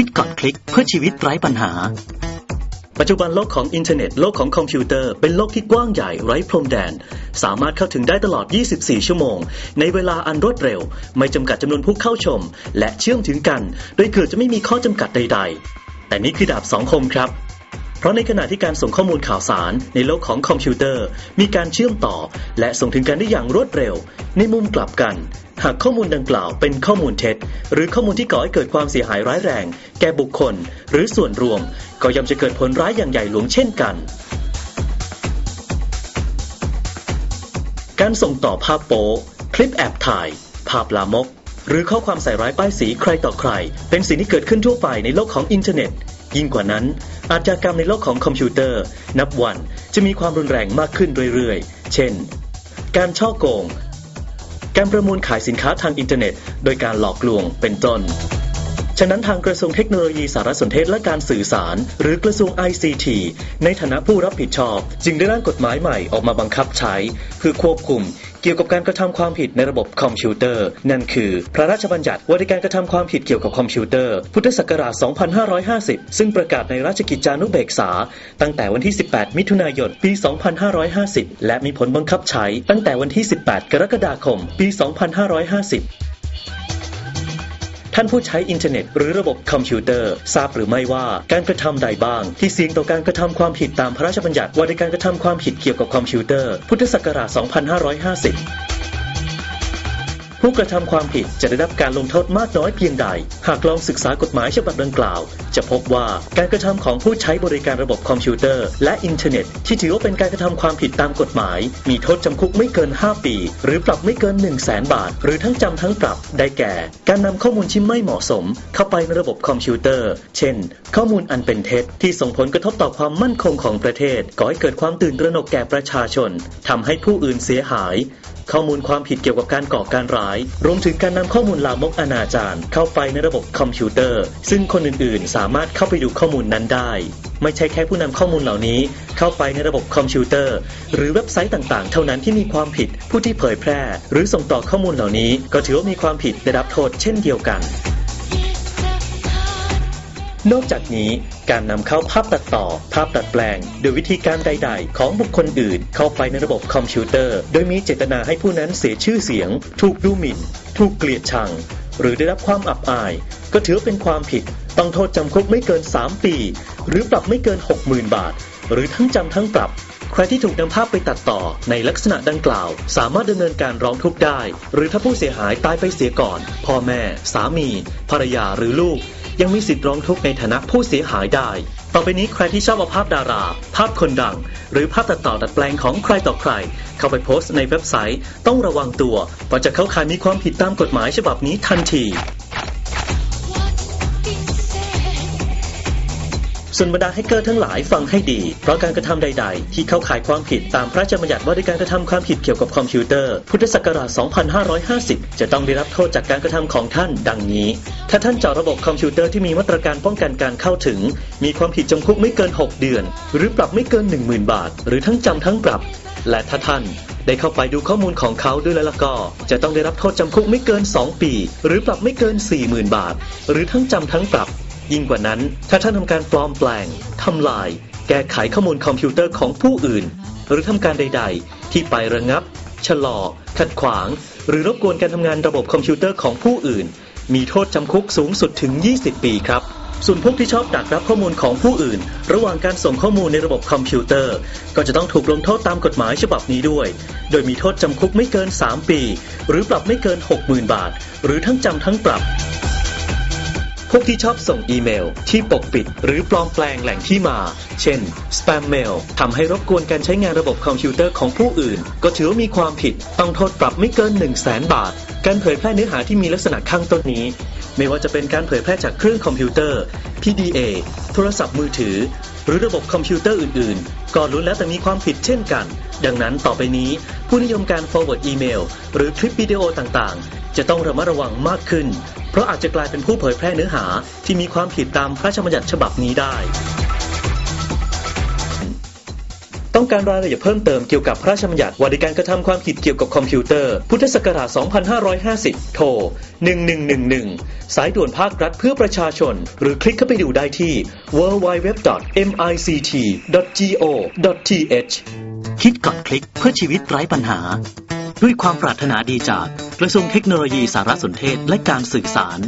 คิดก่อนคลิกเพื่อชีวิตไร้ปัญหา ปัจจุบันโลกของอินเทอร์เน็ต โลกของคอมพิวเตอร์ เป็นโลกที่กว้างใหญ่ไร้พรมแดน สามารถเข้าถึงได้ตลอด 24 ชั่วโมง ในเวลาอันรวดเร็ว ไม่จำกัดจำนวนผู้เข้าชม และเชื่อมถึงกัน โดยเกิดจะไม่มีข้อจำกัดใด ๆ แต่นี่คือดาบสองคมครับ เพราะในขณะที่การส่งข้อมูลข่าวสารในโลกของคอมพิวเตอร์ มีการเชื่อมต่อ และส่งถึงกันได้อย่างรวดเร็ว ในมุมกลับกัน หากข้อมูลดังกล่าวเป็นข้อมูลเท็จ หรือข้อมูลที่ก่อให้เกิดความเสียหายร้ายแรง แก่บุคคล หรือส่วนรวม ก็ย่อมจะเกิดผลร้ายอย่างใหญ่หลวงเช่นกันการส่งต่อภาพโป๊คลิปแอบถ่าย ภาพลามก หรือข้อความใส่ร้ายป้ายสีใครต่อใคร เป็นสิ่งที่เกิดขึ้นทั่วไปในโลกของอินเทอร์เน็ต ยิ่งกว่านั้น อาชญากรรมในโลกของคอมพิวเตอร์ นับวันจะมีความรุนแรงมากขึ้นเรื่อยๆ เช่น การช่อโกง การประมูลขายสินค้าทางอินเทอร์เน็ต โดยการหลอกลวงเป็นต้น ฉะนั้นทางกระทรวงเทคโนโลยีสารสนเทศและการสื่อสาร หรือกระทรวง ICT ในฐานะผู้รับผิดชอบ จึงได้ร่างกฎหมายใหม่ออกมาบังคับใช้เพื่อควบคุม เกี่ยวกับการกระทำความผิดในระบบคอมพิวเตอร์ นั่นคือ พระราชบัญญัติว่าด้วยการกระทำความผิดเกี่ยวกับคอมพิวเตอร์ พุทธศักราช 2550 ซึ่งประกาศในราชกิจจานุเบกษา ตั้งแต่วันที่ 18 มิถุนายน ปี 2550 และมีผลบังคับใช้ ตั้งแต่วันที่ 18 กรกฎาคม ปี 2550 ท่านผู้ใช้อินเทอร์เน็ตหรือระบบคอมพิวเตอร์ ทราบหรือไม่ว่าการกระทำใดบ้าง ที่เสี่ยงต่อการกระทำความผิดตามพระราชบัญญัติว่าด้วยการกระทำความผิดเกี่ยวกับคอมพิวเตอร์ พุทธศักราช 2550 ผู้กระทำความผิดจะได้รับการลงโทษมากน้อยเพียงใด หากลองศึกษากฎหมายฉบับดังกล่าว จะพบว่าการกระทำของผู้ใช้บริการระบบคอมพิวเตอร์ และอินเทอร์เน็ต ที่ถือว่าเป็นการกระทำความผิดตามกฎหมาย มีโทษจำคุกไม่เกิน 5 ปี หรือปรับไม่เกิน 1 0 0 0 0แบาท หรือทั้งจำทั้งปรับ ได้แก่ การนำข้อมูลที่ไม่เหมาะสม เข้าไปในระบบคอมพิวเตอร์ เช่น ข้อมูลอันเป็นเท็จที่ส่งผลกระทบต่อความมั่นคงของประเทศก่อให้เกิดความตื่นตระหนกแก่ประชาชนทำให้ผู้อื่นเสียหาย ข้อมูลความผิดเกี่ยวกับการก่อการร้าย รวมถึงการนำข้อมูลลามกอนาจารเข้าไปในระบบคอมพิวเตอร์ ซึ่งคนอื่นๆ สามารถเข้าไปดูข้อมูลนั้นได้ ไม่ใช่แค่ผู้นำข้อมูลเหล่านี้เข้าไปในระบบคอมพิวเตอร์ หรือเว็บไซต์ต่างๆ เท่านั้นที่มีความผิดผู้ที่เผยแพร่ หรือส่งต่อข้อมูลเหล่านี้ ก็ถือว่ามีความผิดได้รับโทษเช่นเดียวกัน นอกจากนี้การนำเข้าภาพตัดต่อ ภาพตัดแปลง โดยวิธีการใด ๆ ของบุคคลอื่น เข้าไปในระบบคอมพิวเตอร์ โดยมีเจตนาให้ผู้นั้นเสียชื่อเสียง ถูกดูหมิ่น ถูกเกลียดชัง หรือได้รับความอับอาย ก็ถือเป็นความผิด ต้องโทษจำคุกไม่เกิน 3 ปี หรือปรับไม่เกิน 60,000 บาท หรือทั้งจำทั้งปรับใครที่ถูกนำภาพไปตัดต่อในลักษณะดังกล่าว สามารถดำเนินการร้องทุกข์ได้ หรือถ้าผู้เสียหายตายไปเสียก่อน พ่อแม่ สามี ภรรยาหรือลูก ยังมีสิทธิ์ร้องทุกข์ในฐานะผู้เสียหายได้ ต่อไปนี้ใครที่ชอบเอาภาพดารา ภาพคนดัง หรือภาพตัดต่อดัดแปลงของใครต่อใคร เข้าไปโพสต์ในเว็บไซต์ ต้องระวังตัวเพราะจะเข้าข่ายมีความผิดตามกฎหมายฉบับนี้ทันที ส่วนบรรดาแฮกเกอร์ทั้งหลายฟังให้ดี เพราะการกระทำใด ๆ ที่เข้าข่ายความผิดตามพระราชบัญญัติว่าด้วยการกระทำความผิดเกี่ยวกับคอมพิวเตอร์ พุทธศักราช 2550 จะต้องได้รับโทษจากการกระทำของท่านดังนี้ ถ้าท่านเจาะระบบคอมพิวเตอร์ที่มีมาตรการป้องกันการเข้าถึง มีความผิดจำคุกไม่เกิน 6 เดือน หรือปรับไม่เกิน 10,000 บาท หรือทั้งจำทั้งปรับ และถ้าท่านได้เข้าไปดูข้อมูลของเขาด้วยแล้วล่ะก็ จะต้องได้รับโทษจำคุกไม่เกิน 2 ปี หรือปรับไม่เกิน 40,000 บาท หรือทั้งจำทั้งปรับ ยิ่งกว่านั้น ถ้าท่านทำการปลอมแปลงทำลาย แก้ไขข้อมูลคอมพิวเตอร์ของผู้อื่น หรือทำการใด ๆ ที่ไประงับ ชะลอ ขัดขวาง หรือรบกวนการทำงานระบบคอมพิวเตอร์ของผู้อื่น มีโทษจำคุกสูงสุดถึง 20 ปีครับส่วนพวกที่ชอบดักรับข้อมูลของผู้อื่น ระหว่างการส่งข้อมูลในระบบคอมพิวเตอร์ ก็จะต้องถูกลงโทษตามกฎหมายฉบับนี้ด้วย โดยมีโทษจำคุกไม่เกิน 3 ปี หรือปรับไม่เกิน 60,000 บาท หรือทั้งจำทั้งปรับ พวกที่ชอบส่งอีเมล ที่ปกปิด หรือปลอมแปลงแหล่งที่มา เช่นส p มเมลทำให้รบกวนการใช้งานระบบคอมพิวเตอร์ของผู้อื่น ก็ถือว่ามีความผิด ต้องโทษปรับไม่เกิน 1 0 0 0 0แบาท การเผยแพร่เนื้อหาที่มีลักษณะข้างต้นนี้ ไม่ว่าจะเป็นการเผยแพร่จากเครื่องคอมพิวเตอร์ PDA โทรศัพท์มือถือ หรือระบบคอมพิวเตอร์อื่น ๆ ก็ล้วนแล้วแต่มีความผิดเช่นกัน ดังนั้นต่อไปนี้ ผู้นิยมการ forward อีเมลหรือคลิปวิดีโอต่างๆ จะต้องระมัดระวังมากขึ้น เพราะอาจจะกลายเป็นผู้เผยแพร่เนื้อหาที่มีความผิดตามพระราชบัญญัติฉบับนี้ได้ ต้องการรายละเอียดเพิ่มเติมเกี่ยวกับพระราชบัญญัติว่าด้วยการกระทำความผิดเกี่ยวกับคอมพิวเตอร์ พุทธศักราช 2550 โทร 1111 สายด่วนภาครัฐเพื่อประชาชน หรือคลิกเข้าไปดูได้ที่ www.mict.go.th คิดก่อนคลิกเพื่อชีวิตไร้ปัญหา ด้วยความปรารถนาดีจากกระทรวงเทคโนโลยีสารสนเทศและการสื่อสาร